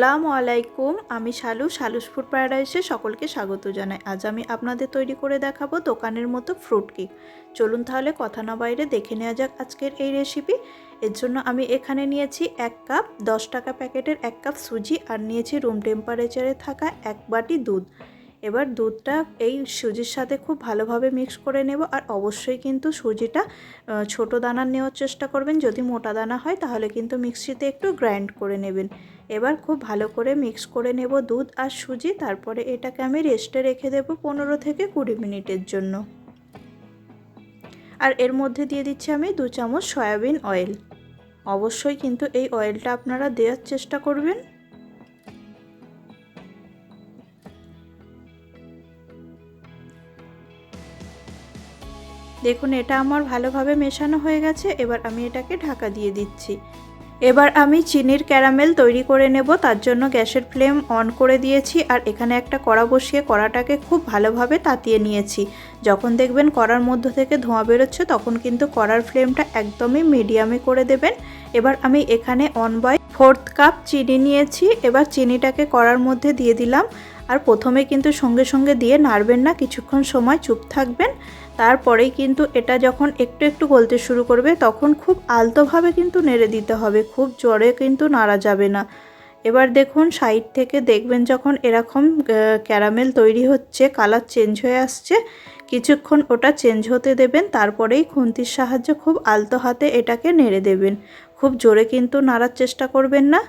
আসসালামু আলাইকুম, আমি শালু, শালুস ফুড প্যারাডাইসে সকলকে স্বাগত জানাই। আজ আমি আপনাদের তৈরি করে দেখাবো দোকানের মতো ফ্রুট কেক। চলুন তাহলে কথা না বাইরে দেখে নেওয়া যাক আজকের এই রেসিপি এর জন্য আমি এখানে নিয়েছি এক কাপ, দশ টাকা প্যাকেটের এক কাপ সুজি আর নিয়েছি রুম টেম্পারেচারে থাকা এক বাটি দুধ। এবার দুধটা এই সুজির সাথে খুব ভালোভাবে মিক্স করে নেব আর অবশ্যই কিন্তু সুজিটা ছোট দানার নেওয়ার চেষ্টা করবেন। যদি মোটা দানা হয় তাহলে কিন্তু মিক্সিতে একটু গ্রাইন্ড করে নেবেন। এবার খুব ভালো করে মিক্স করে নেব দুধ আর সুজি, তারপরে এটাকে আমি রেস্টে রেখে দেব পনেরো থেকে কুড়ি মিনিটের জন্য। আর এর মধ্যে দিয়ে দিচ্ছি আমি দু চামচ সয়াবিন অয়েল অবশ্যই কিন্তু এই অয়েলটা আপনারা দেওয়ার চেষ্টা করবেন। দেখুন, এটা আমার ভালোভাবে মেশানো হয়ে গেছে। এবার আমি এটাকে ঢাকা দিয়ে দিচ্ছি। এবার আমি চিনির ক্যারামেল তৈরি করে নেব, তার জন্য গ্যাসের ফ্লেম অন করে দিয়েছি আর এখানে একটা কড়া বসিয়ে কড়াটাকে খুব ভালোভাবে তাতিয়ে নিয়েছি। যখন দেখবেন কড়ার মধ্য থেকে ধোঁয়া বেরোচ্ছে, তখন কিন্তু কড়ার ফ্লেমটা একদমই মিডিয়ামে করে দেবেন। এবার আমি এখানে অন বাই ফোর্থ কাপ চিনি নিয়েছি, এবার চিনিটাকে কড়ার মধ্যে দিয়ে দিলাম। আর প্রথমে কিন্তু সঙ্গে সঙ্গে দিয়ে নাড়বেন না, কিছুক্ষণ সময় চুপ থাকবেন। তারপরেই কিন্তু এটা যখন একটু একটু গলতে শুরু করবে, তখন খুব আলতোভাবে কিন্তু নেড়ে দিতে হবে, খুব জোরে কিন্তু নাড়া যাবে না। এবার দেখুন, সাইড থেকে দেখবেন যখন এরকম ক্যারামেল তৈরি হচ্ছে, কালার চেঞ্জ হয়ে আসছে, কিছুক্ষণ ওটা চেঞ্জ হতে দেবেন, তারপরেই খুন্তির সাহায্যে খুব আলতো হাতে এটাকে নেড়ে দেবেন। খুব জোরে কিন্তু নাড়ার চেষ্টা করবেন না,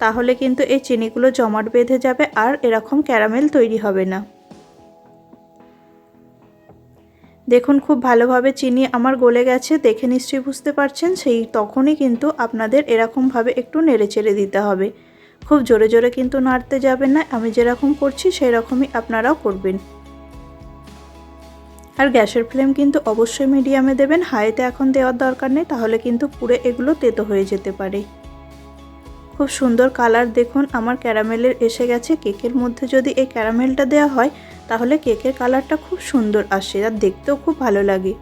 তাহলে কিন্তু এই চিনিগুলো জমাট বেঁধে যাবে আর এরকম ক্যারামেল তৈরি হবে না। দেখুন, খুব ভালোভাবে চিনি আমার গলে গেছে, দেখে নিশ্চয়ই বুঝতে পারছেন, সেই তখনই কিন্তু আপনাদের এরকমভাবে একটু নেড়ে চেড়ে দিতে হবে। খুব জোরে জোরে কিন্তু নাড়তে যাবেন না, আমি যেরকম করছি সেই রকমই আপনারাও করবেন। আর গ্যাসের ফ্লেম কিন্তু অবশ্যই মিডিয়ামে দেবেন, হাইতে এখন দেওয়ার দরকার নেই, তাহলে কিন্তু পুরো এগুলো তেতো হয়ে যেতে পারে। খুব সুন্দর কালার দেখুন, আমার ক্যারামেলের এসে গেছে, কেকের মধ্যে যদি এই ক্যারামেলটা দেওয়া হয় তাহলে কেকের কালারটা খুব সুন্দর আসে আর দেখতেও খুব ভালো লাগে।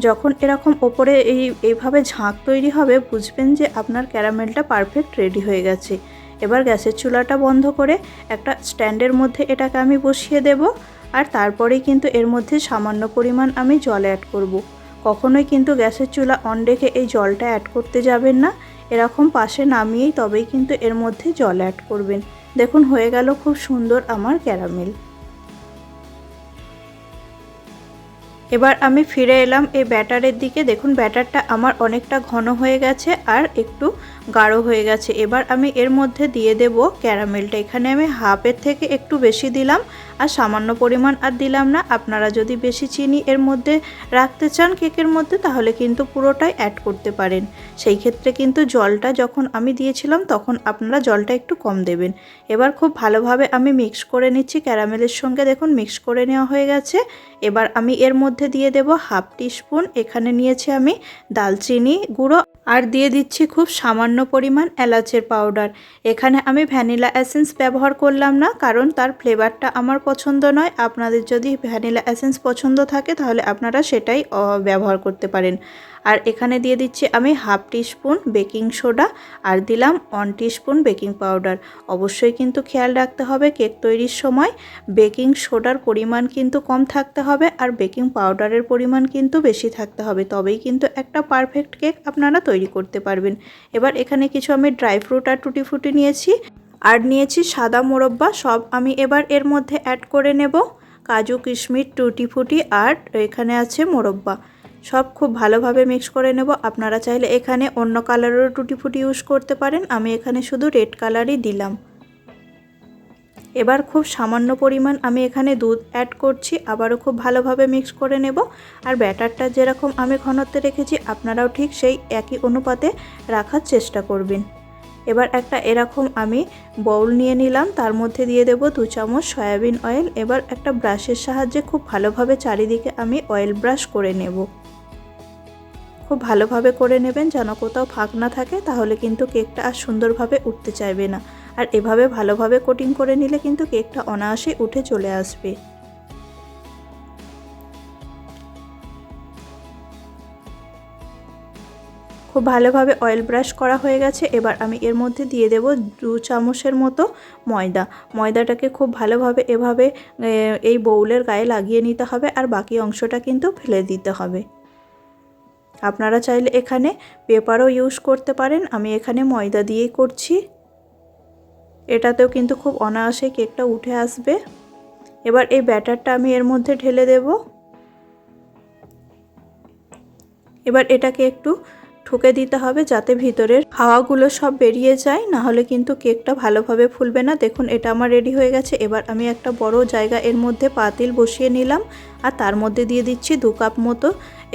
যখন এরকম ওপরে এই, এইভাবে ঝাঁক তৈরি হবে, বুঝবেন যে আপনার ক্যারামেলটা পারফেক্ট রেডি হয়ে গেছে। এবার গ্যাসের চুলাটা বন্ধ করে একটা স্ট্যান্ডের মধ্যে এটাকে আমি বসিয়ে দেব আর তারপরেই কিন্তু এর মধ্যে সামান্য পরিমাণ আমি জল অ্যাড করব। কখনোই কিন্তু গ্যাসের চুলা অন রেখে এই জলটা অ্যাড করতে যাবেন না। এরকম পাশে নামিয়েই তবেই কিন্তু এর মধ্যে জল অ্যাড করবেন। দেখুন হয়ে গেল খুব সুন্দর আমার ক্যারামেল। এবার আমি ফিরে এলাম এই ব্যাটারের দিকে। দেখুন, ব্যাটারটা আমার অনেকটা ঘন হয়ে গেছে আর একটু গাঢ় হয়ে গেছে। এবার আমি এর মধ্যে দিয়ে দেব ক্যারামেলটা। এখানে আমি হাফের থেকে একটু বেশি দিলাম আর সামান্য পরিমাণ আর দিলাম না। আপনারা যদি বেশি চিনি এর মধ্যে রাখতে চান কেকের মধ্যে, তাহলে কিন্তু পুরোটাই অ্যাড করতে পারেন। সেই ক্ষেত্রে কিন্তু জলটা যখন আমি দিয়েছিলাম, তখন আপনারা জলটা একটু কম দেবেন। এবার খুব ভালোভাবে আমি মিক্স করে নিচ্ছি ক্যারামেলের সঙ্গে। দেখুন মিক্স করে নেওয়া হয়ে গেছে। এবার আমি এর মধ্যে দিয়ে দেব হাফ টিস্পুন। এখানে নিয়েছি আমি দালচিনি গুঁড়ো আর দিয়ে দিচ্ছি খুব সামান্য পরিমাণ এলাচের পাউডার। এখানে আমি ভ্যানিলা অ্যাসেন্স ব্যবহার করলাম না, কারণ তার ফ্লেভারটা আমার পছন্দ নয়। আপনাদের যদি ভ্যানিলা অ্যাসেন্স পছন্দ থাকে, তাহলে আপনারা সেটাই ব্যবহার করতে পারেন। আর এখানে দিয়ে দিচ্ছি আমি হাফ টিস্পুন বেকিং সোডা আর দিলাম ওয়ান টিস্পুন বেকিং পাউডার। অবশ্যই কিন্তু খেয়াল রাখতে হবে কেক তৈরির সময় বেকিং সোডার পরিমাণ কিন্তু কম থাকতে হবে আর বেকিং পাউডারের পরিমাণ কিন্তু বেশি থাকতে হবে। তবেই কিন্তু একটা পারফেক্ট কেক আপনারা তৈরি করতে পারবেন। এবার এখানে কিছু আমি ড্রাই ফ্রুট আর টুটি ফুটি নিয়েছি আর নিয়েছি সাদা মোরব্বা। সব আমি এবার এর মধ্যে অ্যাড করে নেব। কাজু, কিশমিশ, টুটি ফুটি আর এখানে আছে মোরব্বা। সব খুব ভালোভাবে মিক্স করে নেব। আপনারা চাইলে এখানে অন্য কালারেরও টুটি ফুটি ইউজ করতে পারেন। আমি এখানে শুধু রেড কালারই দিলাম। এবার খুব সামান্য পরিমাণ আমি এখানে দুধ অ্যাড করছি। আবারও খুব ভালোভাবে মিক্স করে নেব। আর ব্যাটারটা যেরকম আমি ঘনত্বে রেখেছি, আপনারাও ঠিক সেই একই অনুপাতে রাখার চেষ্টা করবেন। এবার একটা এরকম আমি বাউল নিয়ে নিলাম। তার মধ্যে দিয়ে দেব দু চামচ সয়াবিন অয়েল এবার একটা ব্রাশের সাহায্যে খুব ভালোভাবে চারিদিকে আমি অয়েল ব্রাশ করে নেব। খুব ভালোভাবে করে নেবেন, যেন কোথাও ফাঁক না থাকে, তাহলে কিন্তু কেকটা আর সুন্দরভাবে উঠতে চাইবে না। আর এভাবে ভালোভাবে কোটিং করে নিলে কিন্তু কেকটা অনায়াসে উঠে চলে আসবে। খুব ভালোভাবে অয়েল ব্রাশ করা হয়ে গেছে। এবার আমি এর মধ্যে দিয়ে দেব দু চামচের মতো ময়দা। ময়দাটাকে খুব ভালোভাবে এভাবে এই বউলের গায়ে লাগিয়ে নিতে হবে, আর বাকি অংশটা কিন্তু ফেলে দিতে হবে। আপনারা চাইলে এখানে পেপারও ইউজ করতে পারেন। আমি এখানে ময়দা দিয়েই করছি। এটাতেও কিন্তু খুব অনায়াসে কেকটা উঠে আসবে। এবার এই ব্যাটারটা আমি এর মধ্যে ঢেলে দেব। এবার এটাকে একটু ঠুকে দিতে হবে যাতে ভিতরের হাওয়াগুলো সব বেরিয়ে যায়। না হলে কিন্তু কেকটা ভালোভাবে ফুলবে না। দেখুন, এটা আমার রেডি হয়ে গেছে। এবার আমি একটা বড় জায়গা এর মধ্যে পাতিল বসিয়ে নিলাম আর তার মধ্যে দিয়ে দিচ্ছি দু কাপ মতো।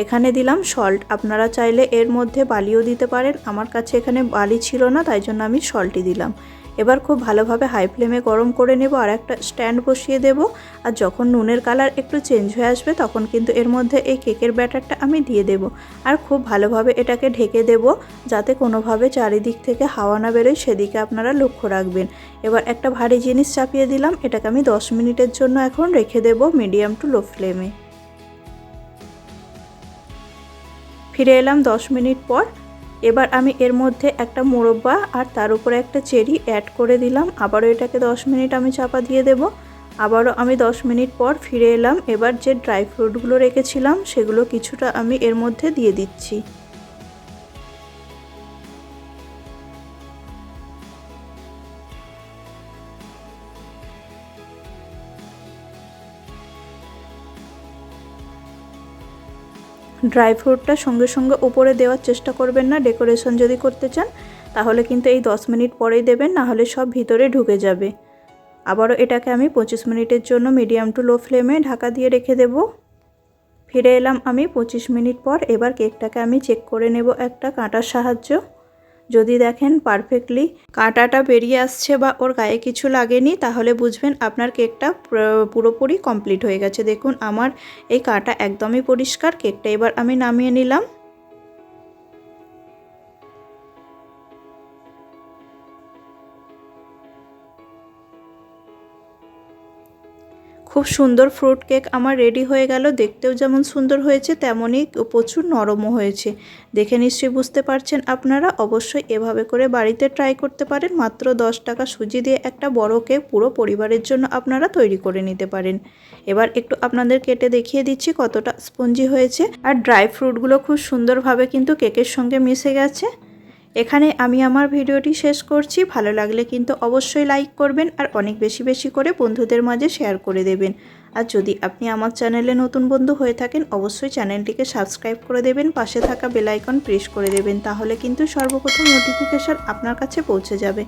এখানে দিলাম সল্ট। আপনারা চাইলে এর মধ্যে বালিও দিতে পারেন। আমার কাছে এখানে বালি ছিল না, তাই জন্য আমি সল্টই দিলাম। এবার খুব ভালোভাবে হাই ফ্লেমে গরম করে নেব আর একটা স্ট্যান্ড বসিয়ে দেব। আর যখন নুনের কালার একটু চেঞ্জ হয়ে আসবে, তখন কিন্তু এর মধ্যে এই কেকের ব্যাটারটা আমি দিয়ে দেব। আর খুব ভালোভাবে এটাকে ঢেকে দেব, যাতে কোনোভাবে চারিদিক থেকে হাওয়া না বেরোয়, সেদিকে আপনারা লক্ষ্য রাখবেন। এবার একটা ভারী জিনিস চাপিয়ে দিলাম, এটাকে আমি 10 মিনিটের জন্য এখন রেখে দেব মিডিয়াম টু লো ফ্লেমে ফিরে এলাম 10 মিনিট পর এবার আমি এর মধ্যে একটা মোরব্বা আর তার উপরে একটা চেরি অ্যাড করে দিলাম। আবারও এটাকে 10 মিনিট আমি চাপা দিয়ে দেব। আবারও আমি 10 মিনিট পর ফিরে এলাম। এবার যে ড্রাই ফ্রুটগুলো রেখেছিলাম, সেগুলো কিছুটা আমি এর মধ্যে দিয়ে দিচ্ছি। ড্রাই ফ্রুটটা সঙ্গে সঙ্গে উপরে দেওয়ার চেষ্টা করবেন না, ডেকোরেশন যদি করতে চান, তাহলে কিন্তু এই 10 মিনিট পরেই দেবেন, না হলে সব ভিতরে ঢুকে যাবে। আবারও এটাকে আমি 25 মিনিটের জন্য মিডিয়াম টু লো ফ্লেমে ঢাকা দিয়ে রেখে দেব। ফিরে এলাম আমি 25 মিনিট পর, এবার কেকটাকে আমি চেক করে নেব একটা কাঁটার সাহায্য। যদি দেখেন পারফেক্টলি কাঁটাটা বেরিয়ে আসছে বা ওর গায়ে কিছু লাগেনি, তাহলে বুঝবেন আপনার কেকটা পুরোপুরি কমপ্লিট হয়ে গেছে। দেখুন, আমার এই কাঁটা একদমই পরিষ্কার। কেকটা এবার আমি নামিয়ে নিলাম। খুব সুন্দর ফ্রুট কেক আমার রেডি হয়ে গেল। দেখতেও যেমন সুন্দর হয়েছে, তেমনই প্রচুর নরমও হয়েছে। দেখে নিশ্চয়ই বুঝতে পারছেন আপনারা, অবশ্যই এভাবে করে বাড়িতে ট্রাই করতে পারেন। মাত্র দশ টাকা সুজি দিয়ে একটা বড় কেক পুরো পরিবারের জন্য আপনারা তৈরি করে নিতে পারেন। এবার একটু আপনাদের কেটে দেখিয়ে দিচ্ছি কতটা স্পঞ্জি হয়েছে। আর ড্রাই ফ্রুটগুলো খুব সুন্দরভাবে কিন্তু কেকের সঙ্গে মিশে গেছে। এখানে আমি আমার ভিডিওটি শেষ করছি। ভালো লাগলে কিন্তু অবশ্যই লাইক করবেন আর অনেক বেশি বেশি করে বন্ধুদের মাঝে শেয়ার করে দেবেন। আর যদি আপনি আমার চ্যানেলে নতুন বন্ধু হয়ে থাকেন, অবশ্যই চ্যানেলটিকে সাবস্ক্রাইব করে দেবেন, পাশে থাকা বেলাইকন প্রেস করে দেবেন, তাহলে কিন্তু সর্বপ্রথম নোটিফিকেশান আপনার কাছে পৌঁছে যাবে।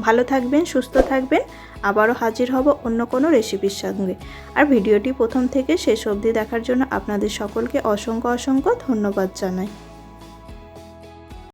ভালো থাকবেন, সুস্থ থাকবেন, আবারও হাজির হব অন্য কোনো রেসিপির সঙ্গে। আর ভিডিওটি প্রথম থেকে শেষ অবধি দেখার জন্য আপনাদের সকলকে অসংখ্য অসংখ্য ধন্যবাদ জানাই।